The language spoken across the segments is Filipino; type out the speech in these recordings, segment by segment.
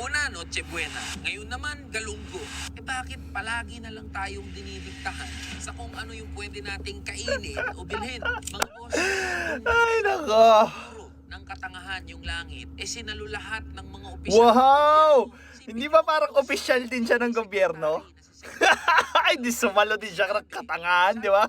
Una, Noche Buena. Ngayon naman, Galunggo. Eh bakit palagi na lang tayong dinidiktahan sa kung ano yung pwede nating kainin o bilhin? Mga boss, Ay, nako. Ng katangahan yung langit, eh sinalo lahat ng mga opisyal. Wow! Hindi ba parang official din siya ng gobyerno? Ay, di sumalo din siya ng katangahan, di ba?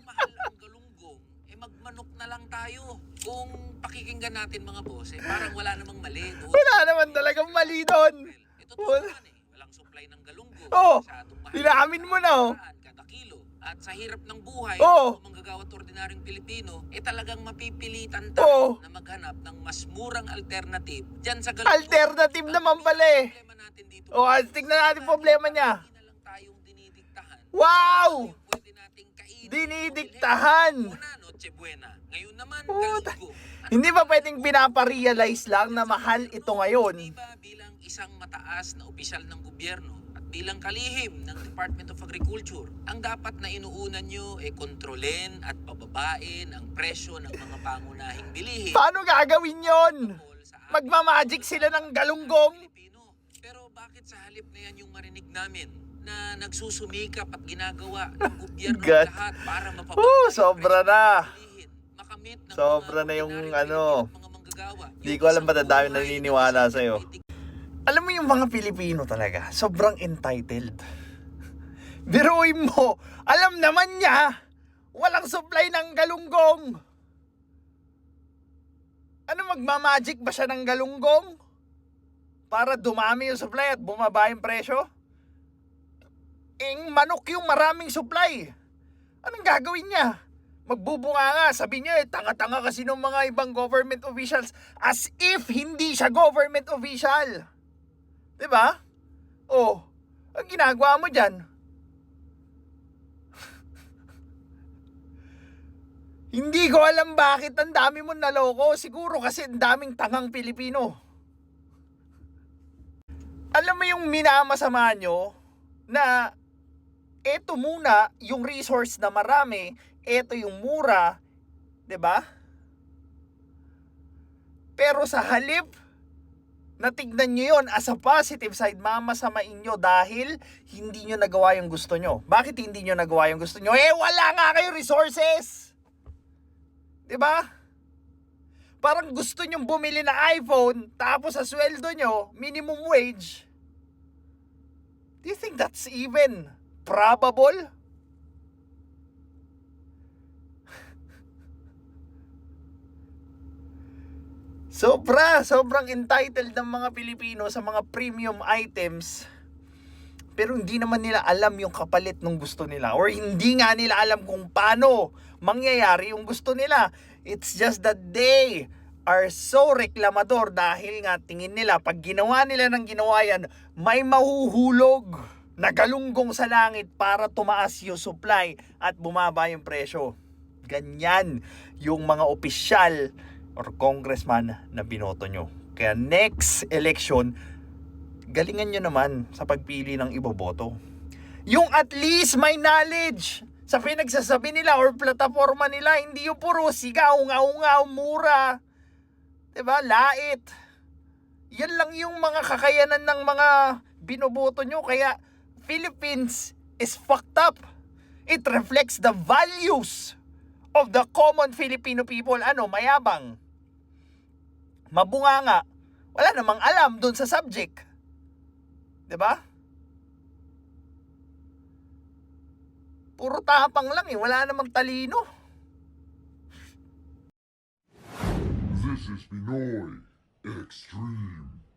Eh magmanok na lang tayo. Kung pakikinggan natin mga boss, eh parang wala namang mali. doon. Wala naman talagang mali doon. Ito to Wala. naman eh. Walang supply ng galunggong. Oo. Masyadong mahal. Inaamin mo na, oh. Kada kilo. At sa hirap ng buhay, Oo. ng manggagawa at ordinaryong Pilipino, eh talagang mapipilitan Oo. tayo na maghanap ng mas murang alternative dyan sa galunggong. Alternative naman pala eh. Problema natin dito. O, oh, tignan natin problema niya. Hindi na lang tayong dinidiktahan. Wow! Yung pwede nating kainin. Dinidiktahan. Una, Noche Buena. Ngayon naman, Puta. galunggo. Ano Hindi ba pwedeng pinaparealize lang na mahal ito ngayon? Di ba bilang isang mataas na opisyal ng gobyerno at bilang kalihim ng Department of Agriculture, ang dapat na inuunan nyo ay kontrolin at pababain ang presyo ng mga pangunahing bilihin. Paano gagawin yon? Magmamagic sila ng galunggong? Pero bakit sa halip na yan yung marinig namin na nagsusumikap at ginagawa ng gobyerno God. lahat para mapababa Oh, sobra na. makamit ng Sobra na yung ano. Pilipino at mga manggagawa. Di Yung ko alam ba't ang dami naniniwala sa'yo. Yung mga Pilipino talaga, sobrang entitled. Biruin mo, alam naman niya, walang supply ng galunggong. Ano magmamagic ba siya ng galunggong? Para dumami yung supply at bumaba yung presyo? Ing manok yung maraming supply. Anong gagawin niya? Magbubunga nga, sabi niya, eh, tanga-tanga kasi ng mga ibang government officials as if hindi siya government official. 'Di ba? Oh, ang ginagawa mo diyan? Hindi ko alam bakit ang dami mo naloko. Siguro kasi ang daming tangang Pilipino. Alam mo yung minamasama nyo na eto muna yung resource na marami, eto yung mura, 'di ba? Pero sa halip na tignan nyo yun as a positive side, mamasamain nyo dahil hindi nyo nagawa yung gusto nyo. Bakit hindi nyo nagawa yung gusto nyo? Eh, wala nga kayo resources! ba? Parang gusto nyong bumili ng iPhone, tapos sa sweldo nyo, minimum wage. Do you think that's even probable? Sobra, sobrang entitled ng mga Pilipino sa mga premium items. Pero hindi naman nila alam yung kapalit ng gusto nila or hindi nga nila alam kung paano mangyayari yung gusto nila. It's just that they are so reklamador dahil nga tingin nila pag ginawa nila ng ginawa yan, may mahuhulog na galunggong sa langit para tumaas yung supply at bumaba yung presyo. Ganyan yung mga opisyal or congressman na binoto nyo. Kaya next election, galingan nyo naman sa pagpili ng iboboto. Yung at least may knowledge sa pinagsasabi nila or plataforma nila, hindi yung puro sigaw, ngaw-ngaw, mura. 'Di ba? Lait. Yan lang yung mga kakayanan ng mga binoboto nyo. Kaya Philippines is fucked up. It reflects the values of the common Filipino people. Ano, mayabang. Mabunganga. Wala namang alam dun sa subject. ba? Puro tapang lang eh, wala namang talino. This is Pinoy Extreme.